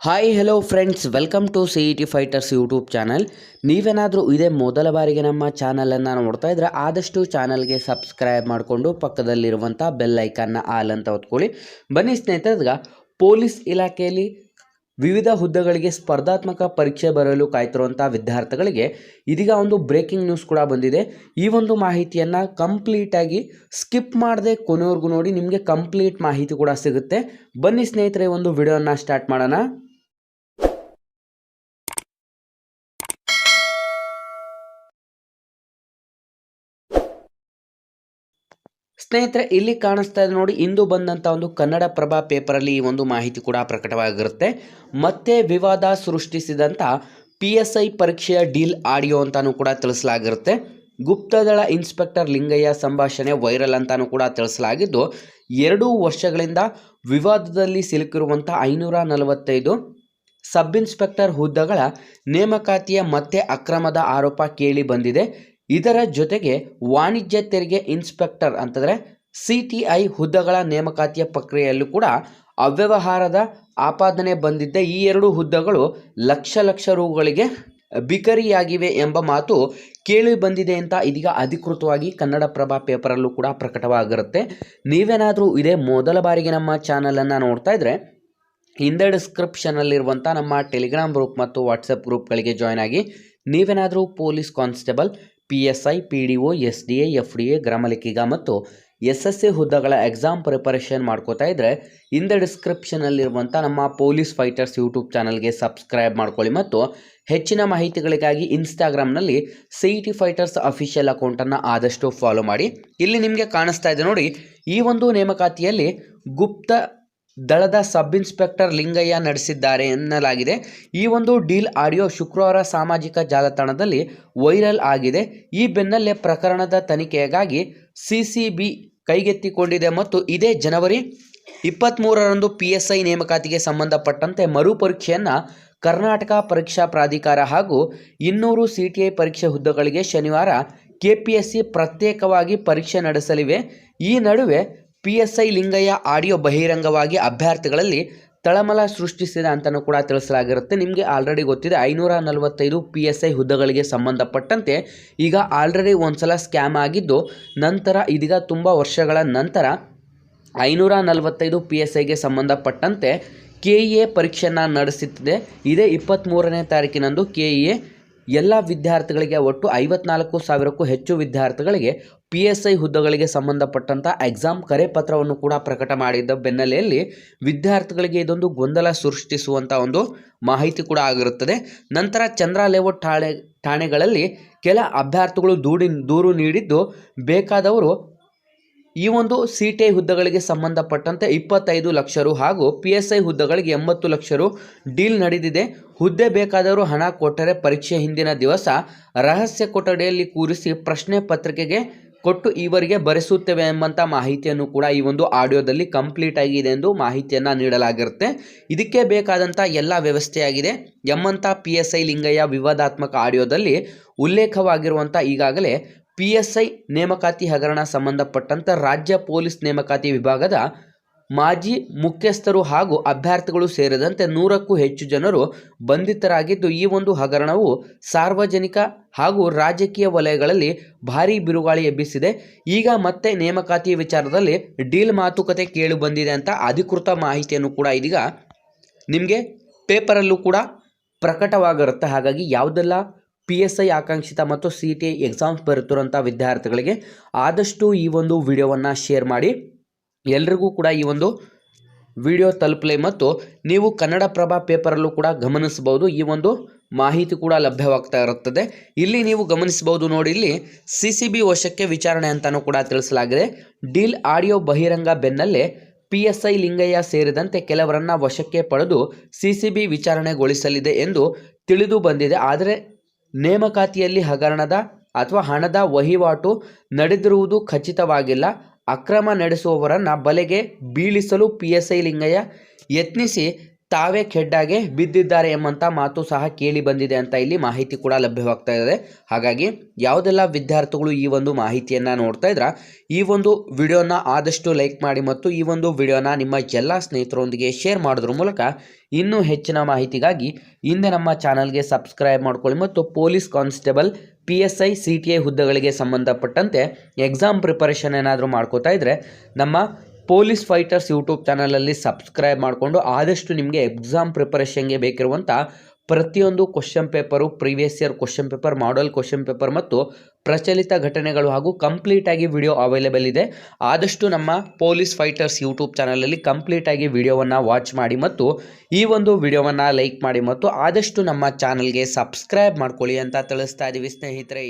Hi hello friends welcome to C E T fighters YouTube channel ನೀವೇನಾದರೂ ಇದೇ ಮೊದಲ ಬಾರಿಗೆ ನಮ್ಮ ಚಾನಲನ್ನು ನೋಡ್ತಾ ಇದ್ದರೆ ಆದಷ್ಟು ಚಾನಲ್ಗೆ ಸಬ್ಸ್ಕ್ರೈಬ್ ಮಾಡಿಕೊಂಡು ಪಕ್ಕದಲ್ಲಿರುವಂಥ ಬೆಲ್ ಐಕನ್ನ ಆಲ್ ಅಂತ ಹೊತ್ಕೊಳ್ಳಿ ಬನ್ನಿ ಸ್ನೇಹಿತರೆ ಪೊಲೀಸ್ ಇಲಾಖೆಯಲ್ಲಿ ವಿವಿಧ ಹುದ್ದೆಗಳಿಗೆ ಸ್ಪರ್ಧಾತ್ಮಕ ಪರೀಕ್ಷೆ ಬರಲು ಕಾಯ್ತಿರುವಂಥ ವಿದ್ಯಾರ್ಥಿಗಳಿಗೆ ಇದೀಗ ಒಂದು ಬ್ರೇಕಿಂಗ್ ನ್ಯೂಸ್ ಕೂಡ ಬಂದಿದೆ. ಈ ಒಂದು ಮಾಹಿತಿಯನ್ನು ಕಂಪ್ಲೀಟಾಗಿ ಸ್ಕಿಪ್ ಮಾಡದೆ ಕೊನೆವರೆಗೂ ನೋಡಿ ನಿಮಗೆ ಕಂಪ್ಲೀಟ್ ಮಾಹಿತಿ ಕೂಡ ಸಿಗುತ್ತೆ. ಬನ್ನಿ ಸ್ನೇಹಿತರೆ ಒಂದು ವಿಡಿಯೋನ ಸ್ಟಾರ್ಟ್ ಮಾಡೋಣ. ಸ್ನೇಹಿತರೆ, ಇಲ್ಲಿ ಕಾಣಿಸ್ತಾ ಇದೆ ನೋಡಿ, ಇಂದು ಬಂದಂಥ ಒಂದು ಕನ್ನಡ ಪ್ರಭಾ ಪೇಪರಲ್ಲಿ ಈ ಒಂದು ಮಾಹಿತಿ ಕೂಡ ಪ್ರಕಟವಾಗಿರುತ್ತೆ. ಮತ್ತೆ ವಿವಾದ ಸೃಷ್ಟಿಸಿದಂಥ ಪಿ ಎಸ್ ಐ ಪರೀಕ್ಷೆಯ ಡೀಲ್ ಆಡಿಯೋ ಅಂತಾನೂ ಕೂಡ ತಿಳಿಸಲಾಗಿರುತ್ತೆ. ಗುಪ್ತದಳ ಇನ್ಸ್ಪೆಕ್ಟರ್ ಲಿಂಗಯ್ಯ ಸಂಭಾಷಣೆ ವೈರಲ್ ಅಂತಾನೂ ಕೂಡ ತಿಳಿಸಲಾಗಿದ್ದು, ಎರಡು ವರ್ಷಗಳಿಂದ ವಿವಾದದಲ್ಲಿ ಸಿಲುಕಿರುವಂಥ ಐನೂರ ನಲವತ್ತೈದು ಸಬ್ ಇನ್ಸ್ಪೆಕ್ಟರ್ ಹುದ್ದೆಗಳ ನೇಮಕಾತಿಯ ಮತ್ತೆ ಅಕ್ರಮದ ಆರೋಪ ಕೇಳಿ ಬಂದಿದೆ. ಇದರ ಜೊತೆಗೆ ವಾಣಿಜ್ಯ ತೆರಿಗೆ ಇನ್ಸ್ಪೆಕ್ಟರ್ ಅಂತಂದರೆ ಸಿ ಟಿ ಐ ಹುದ್ದೆಗಳ ನೇಮಕಾತಿಯ ಪ್ರಕ್ರಿಯೆಯಲ್ಲೂ ಕೂಡ ಅವ್ಯವಹಾರದ ಆಪಾದನೆ ಬಂದಿದ್ದ ಈ ಎರಡು ಹುದ್ದೆಗಳು ಲಕ್ಷ ಲಕ್ಷ ರುಗಳಿಗೆ ಬಿಕರಿಯಾಗಿವೆ ಎಂಬ ಮಾತು ಕೇಳಿ ಬಂದಿದೆ ಅಂತ ಇದೀಗ ಅಧಿಕೃತವಾಗಿ ಕನ್ನಡ ಪ್ರಭಾ ಪೇಪರಲ್ಲೂ ಕೂಡ ಪ್ರಕಟವಾಗಿರುತ್ತೆ. ನೀವೇನಾದರೂ ಇದೇ ಮೊದಲ ಬಾರಿಗೆ ನಮ್ಮ ಚಾನಲನ್ನು ನೋಡ್ತಾ ಇದ್ದರೆ ಹಿಂದೆ ಡಿಸ್ಕ್ರಿಪ್ಷನಲ್ಲಿರುವಂಥ ನಮ್ಮ ಟೆಲಿಗ್ರಾಮ್ ಗ್ರೂಪ್ ಮತ್ತು ವಾಟ್ಸಪ್ ಗ್ರೂಪ್ಗಳಿಗೆ ಜಾಯ್ನ್ ಆಗಿ ನೀವೇನಾದರೂ police constable P S I P D O S D A F D A ಗ್ರಾಮಲೆಕ್ಕಿಗ ಮತ್ತು ಎಸ್ ಎಸ್ ಸಿ ಹುದ್ದೆಗಳ ಎಕ್ಸಾಮ್ ಪ್ರಿಪರೇಷನ್ ಮಾಡ್ಕೋತಾ ಇದ್ದರೆ ಹಿಂದೆ ಡಿಸ್ಕ್ರಿಪ್ಷನಲ್ಲಿರುವಂಥ ನಮ್ಮ ಪೊಲೀಸ್ ಫೈಟರ್ಸ್ ಯೂಟ್ಯೂಬ್ ಚಾನಲ್ಗೆ ಸಬ್ಸ್ಕ್ರೈಬ್ ಮಾಡ್ಕೊಳ್ಳಿ ಮತ್ತು ಹೆಚ್ಚಿನ ಮಾಹಿತಿಗಳಿಗಾಗಿ ಇನ್ಸ್ಟಾಗ್ರಾಮ್ನಲ್ಲಿ ಸಿ ಟಿ ಫೈಟರ್ಸ್ ಅಫಿಷಿಯಲ್ ಅಕೌಂಟನ್ನು ಆದಷ್ಟು ಫಾಲೋ ಮಾಡಿ. ಇಲ್ಲಿ ನಿಮಗೆ ಕಾಣಿಸ್ತಾ ಇದೆ ನೋಡಿ, ಈ ಒಂದು ನೇಮಕಾತಿಯಲ್ಲಿ ಗುಪ್ತ ದಳದ ಸಬ್ ಇನ್ಸ್ಪೆಕ್ಟರ್ ಲಿಂಗಯ್ಯ ನಡೆಸಿದ್ದಾರೆ ಎನ್ನಲಾಗಿದೆ. ಈ ಒಂದು ಡೀಲ್ ಆಡಿಯೋ ಶುಕ್ರವಾರ ಸಾಮಾಜಿಕ ಜಾಲತಾಣದಲ್ಲಿ ವೈರಲ್ ಆಗಿದೆ. ಈ ಬೆನ್ನಲ್ಲೇ ಪ್ರಕರಣದ ತನಿಖೆಗಾಗಿ ಸಿಸಿಬಿ ಕೈಗೆತ್ತಿಕೊಂಡಿದೆ ಮತ್ತು ಇದೇ ಜನವರಿ ಇಪ್ಪತ್ತ್ಮೂರರಂದು ಪಿ ಎಸ್ ಐ ನೇಮಕಾತಿಗೆ ಸಂಬಂಧಪಟ್ಟಂತೆ ಮರುಪರೀಕ್ಷೆಯನ್ನು ಕರ್ನಾಟಕ ಪರೀಕ್ಷಾ ಪ್ರಾಧಿಕಾರ ಹಾಗೂ ಇನ್ನೂರು ಸಿ ಟಿ ಐ ಪರೀಕ್ಷೆ ಹುದ್ದೆಗಳಿಗೆ ಶನಿವಾರ ಕೆ ಪಿ ಎಸ್ ಸಿ ಪ್ರತ್ಯೇಕವಾಗಿ ಪರೀಕ್ಷೆ ನಡೆಸಲಿವೆ. ಈ ನಡುವೆ P S I Lingayya audio ಬಹಿರಂಗವಾಗಿ ಅಭ್ಯರ್ಥಿಗಳಲ್ಲಿ ತಳಮಲ ಸೃಷ್ಟಿಸಿದೆ ಅಂತಲೂ ಕೂಡ ತಿಳಿಸಲಾಗಿರುತ್ತೆ. ನಿಮಗೆ ಆಲ್ರೆಡಿ ಗೊತ್ತಿದೆ, ಐನೂರ ನಲವತ್ತೈದು ಪಿ ಎಸ್ ಐ ಹುದ್ದೆಗಳಿಗೆ ಸಂಬಂಧಪಟ್ಟಂತೆ ಈಗ ಆಲ್ರೆಡಿ ಒಂದ್ಸಲ ಸ್ಕ್ಯಾಮ್ ಆಗಿದ್ದು, ನಂತರ ಇದೀಗ ತುಂಬ ವರ್ಷಗಳ ನಂತರ ಐನೂರ ನಲವತ್ತೈದು ಪಿ ಎಸ್ ಐಗೆ ಸಂಬಂಧಪಟ್ಟಂತೆ ಕೆ ಎ ಪರೀಕ್ಷೆಯನ್ನು ನಡೆಸುತ್ತಿದೆ. ಇದೇ ಇಪ್ಪತ್ತ್ಮೂರನೇ ತಾರೀಕಿನಂದು ಕೆ ಎ ಎಲ್ಲ ವಿದ್ಯಾರ್ಥಿಗಳಿಗೆ ಒಟ್ಟು ಐವತ್ನಾಲ್ಕು ಸಾವಿರಕ್ಕೂ ಹೆಚ್ಚು ವಿದ್ಯಾರ್ಥಿಗಳಿಗೆ ಪಿ ಎಸ್ ಐ ಹುದ್ದೆಗಳಿಗೆ ಸಂಬಂಧಪಟ್ಟಂಥ ಎಕ್ಸಾಮ್ ಕರೆ ಪತ್ರವನ್ನು ಕೂಡ ಪ್ರಕಟ ಮಾಡಿದ್ದ ಬೆನ್ನಲೆಯಲ್ಲಿ ವಿದ್ಯಾರ್ಥಿಗಳಿಗೆ ಇದೊಂದು ಗೊಂದಲ ಸೃಷ್ಟಿಸುವಂಥ ಒಂದು ಮಾಹಿತಿ ಕೂಡ ಆಗಿರುತ್ತದೆ. ನಂತರ ಚಂದ್ರ ಲೇಔಟ್ ಠಾಣೆ, ಠಾಣೆಗಳಲ್ಲಿ ಕೆಲ ಅಭ್ಯರ್ಥಿಗಳು ದೂಡಿ, ದೂರು ನೀಡಿದ್ದು ಬೇಕಾದವರು ಈ ಒಂದು ಸಿ ಹುದ್ದೆಗಳಿಗೆ ಸಂಬಂಧಪಟ್ಟಂತೆ ಇಪ್ಪತ್ತೈದು ಲಕ್ಷ ರು ಹಾಗೂ ಪಿ ಎಸ್ ಐ ಹುದ್ದೆಗಳಿಗೆ ಎಂಬತ್ತು ಲಕ್ಷ ರು ಡೀಲ್ ನಡೆದಿದೆ. ಹುದ್ದೆ ಬೇಕಾದರೂ ಹಣ ಕೊಟ್ಟರೆ ಪರೀಕ್ಷೆ ಹಿಂದಿನ ದಿವಸ ರಹಸ್ಯ ಕೊಠಡಿಯಲ್ಲಿ ಕೂರಿಸಿ ಪ್ರಶ್ನೆ ಪತ್ರಿಕೆಗೆ ಕೊಟ್ಟು ಇವರಿಗೆ ಬರೆಸುತ್ತೇವೆ ಎಂಬಂಥ ಮಾಹಿತಿಯನ್ನು ಕೂಡ ಈ ಒಂದು ಆಡಿಯೋದಲ್ಲಿ ಕಂಪ್ಲೀಟ್ ಆಗಿದೆ ಎಂದು ಮಾಹಿತಿಯನ್ನು ನೀಡಲಾಗಿರುತ್ತೆ. ಇದಕ್ಕೆ ಬೇಕಾದಂಥ ಎಲ್ಲ ವ್ಯವಸ್ಥೆಯಾಗಿದೆ. ಎಂಬಂಥ ಪಿ ಎಸ್ ಐ ಲಿಂಗಯ್ಯ ವಿವಾದಾತ್ಮಕ ಆಡಿಯೋದಲ್ಲಿ ಉಲ್ಲೇಖವಾಗಿರುವಂಥ ಈಗಾಗಲೇ ಪಿ ಎಸ್ ಐ ನೇಮಕಾತಿ ಹಗರಣ ಸಂಬಂಧಪಟ್ಟಂತೆ ರಾಜ್ಯ ಪೊಲೀಸ್ ನೇಮಕಾತಿ ವಿಭಾಗದ ಮಾಜಿ ಮುಖ್ಯಸ್ಥರು ಹಾಗೂ ಅಭ್ಯರ್ಥಿಗಳು ಸೇರಿದಂತೆ ನೂರಕ್ಕೂ ಹೆಚ್ಚು ಜನರು ಬಂಧಿತರಾಗಿದ್ದು, ಈ ಒಂದು ಹಗರಣವು ಸಾರ್ವಜನಿಕ ಹಾಗೂ ರಾಜಕೀಯ ವಲಯಗಳಲ್ಲಿ ಭಾರೀ ಬಿರುಗಾಳಿ ಎಬ್ಬಿಸಿದೆ. ಈಗ ಮತ್ತೆ ನೇಮಕಾತಿ ವಿಚಾರದಲ್ಲಿ ಡೀಲ್ ಮಾತುಕತೆ ಕೇಳಿ ಬಂದಿದೆ ಅಂತ ಅಧಿಕೃತ ಮಾಹಿತಿಯನ್ನು ಕೂಡ ಇದೀಗ ನಿಮಗೆ ಪೇಪರಲ್ಲೂ ಕೂಡ ಪ್ರಕಟವಾಗಿರುತ್ತೆ. ಹಾಗಾಗಿ ಯಾವುದೆಲ್ಲ ಪಿ ಎಸ್ ಐ ಆಕಾಂಕ್ಷಿತ ಮತ್ತು ಸಿ ಟಿ ಐ ಎಕ್ಸಾಮ್ಸ್ ಬರುತ್ತಿರುವಂಥ ವಿದ್ಯಾರ್ಥಿಗಳಿಗೆ ಆದಷ್ಟು ಈ ಒಂದು ವಿಡಿಯೋವನ್ನು ಶೇರ್ ಮಾಡಿ. ಎಲ್ರಿಗೂ ಕೂಡ ಈ ಒಂದು ವಿಡಿಯೋ ತಲುಪಲಿ ಮತ್ತು ನೀವು ಕನ್ನಡ ಪ್ರಭಾ ಪೇಪರಲ್ಲೂ ಕೂಡ ಗಮನಿಸಬಹುದು. ಈ ಒಂದು ಮಾಹಿತಿ ಕೂಡ ಲಭ್ಯವಾಗ್ತಾ ಇರುತ್ತದೆ. ಇಲ್ಲಿ ನೀವು ಗಮನಿಸಬಹುದು ನೋಡಿ, ಇಲ್ಲಿ ಸಿ ಸಿ ಬಿ ವಶಕ್ಕೆ ವಿಚಾರಣೆ ಅಂತಲೂ ಕೂಡ ತಿಳಿಸಲಾಗಿದೆ. ಡೀಲ್ ಆಡಿಯೋ ಬಹಿರಂಗ ಬೆನ್ನಲ್ಲೇ ಪಿ ಎಸ್ ಐ ಲಿಂಗಯ್ಯ ಸೇರಿದಂತೆ ಕೆಲವರನ್ನ ವಶಕ್ಕೆ ಪಡೆದು ಸಿ ಸಿ ಬಿ ವಿಚಾರಣೆಗೊಳಿಸಲಿದೆ ಎಂದು ತಿಳಿದು ಬಂದಿದೆ. ಆದರೆ ನೇಮಕಾತಿಯಲ್ಲಿ ಹಗರಣದ ಅಥವಾ ಹಣದ ವಹಿವಾಟು ನಡೆದಿರುವುದು ಖಚಿತವಾಗಿಲ್ಲ. ಅಕ್ರಮ ನಡೆಸುವವರನ್ನ ಬಲೆಗೆ ಬೀಳಿಸಲು ಪಿ ಎಸ್ ಐ ಲಿಂಗಯ್ಯ ಯತ್ನಿಸಿ ತಾವೇ ಖೆಡ್ಡಾಗೆ ಬಿದ್ದಿದ್ದಾರೆ ಎಂಬಂಥ ಮಾತು ಸಹ ಕೇಳಿ ಬಂದಿದೆ ಅಂತ ಇಲ್ಲಿ ಮಾಹಿತಿ ಕೂಡ ಲಭ್ಯವಾಗ್ತಾ ಇದೆ. ಹಾಗಾಗಿ ಯಾವುದೆಲ್ಲ ವಿದ್ಯಾರ್ಥಿಗಳು ಈ ಒಂದು ಮಾಹಿತಿಯನ್ನು ನೋಡ್ತಾ ಇದ್ರ, ಈ ಒಂದು ವಿಡಿಯೋನ ಆದಷ್ಟು ಲೈಕ್ ಮಾಡಿ ಮತ್ತು ಈ ಒಂದು ವಿಡಿಯೋನ ನಿಮ್ಮ ಎಲ್ಲ ಸ್ನೇಹಿತರೊಂದಿಗೆ ಶೇರ್ ಮಾಡೋದ್ರ ಮೂಲಕ ಇನ್ನೂ ಹೆಚ್ಚಿನ ಮಾಹಿತಿಗಾಗಿ ಹಿಂದೆ ನಮ್ಮ ಚಾನಲ್ಗೆ ಸಬ್ಸ್ಕ್ರೈಬ್ ಮಾಡ್ಕೊಳ್ಳಿ ಮತ್ತು police constable P S I C T I ಹುದ್ದೆಗಳಿಗೆ ಸಂಬಂಧಪಟ್ಟಂತೆ ಎಕ್ಸಾಮ್ ಪ್ರಿಪರೇಷನ್ ಏನಾದರೂ ಮಾಡ್ಕೋತಾ ಇದ್ದರೆ ನಮ್ಮ ಪೊಲೀಸ್ ಫೈಟರ್ಸ್ ಯೂಟ್ಯೂಬ್ ಚಾನಲಲ್ಲಿ ಸಬ್ಸ್ಕ್ರೈಬ್ ಮಾಡಿಕೊಂಡು ಆದಷ್ಟು ನಿಮಗೆ ಎಕ್ಸಾಮ್ ಪ್ರಿಪರೇಷನ್ಗೆ ಬೇಕಿರುವಂಥ ಪ್ರತಿಯೊಂದು question paper, previous year question paper, model question paper ಮತ್ತು ಪ್ರಚಲಿತ ಘಟನೆಗಳು ಹಾಗೂ ಕಂಪ್ಲೀಟಾಗಿ ವಿಡಿಯೋ ಅವೈಲೇಬಲ್ ಇದೆ. ಆದಷ್ಟು ನಮ್ಮ ಪೊಲೀಸ್ ಫೈಟರ್ಸ್ ಯೂಟ್ಯೂಬ್ ಚಾನಲಲ್ಲಿ ಕಂಪ್ಲೀಟಾಗಿ ವಿಡಿಯೋವನ್ನು ವಾಚ್ ಮಾಡಿ ಮತ್ತು ಈ ಒಂದು ವಿಡಿಯೋವನ್ನು ಲೈಕ್ ಮಾಡಿ ಮತ್ತು ಆದಷ್ಟು ನಮ್ಮ ಚಾನಲ್ಗೆ ಸಬ್ಸ್ಕ್ರೈಬ್ ಮಾಡ್ಕೊಳ್ಳಿ ಅಂತ ತಿಳಿಸ್ತಾ ಇದ್ದೀವಿ ಸ್ನೇಹಿತರೆ.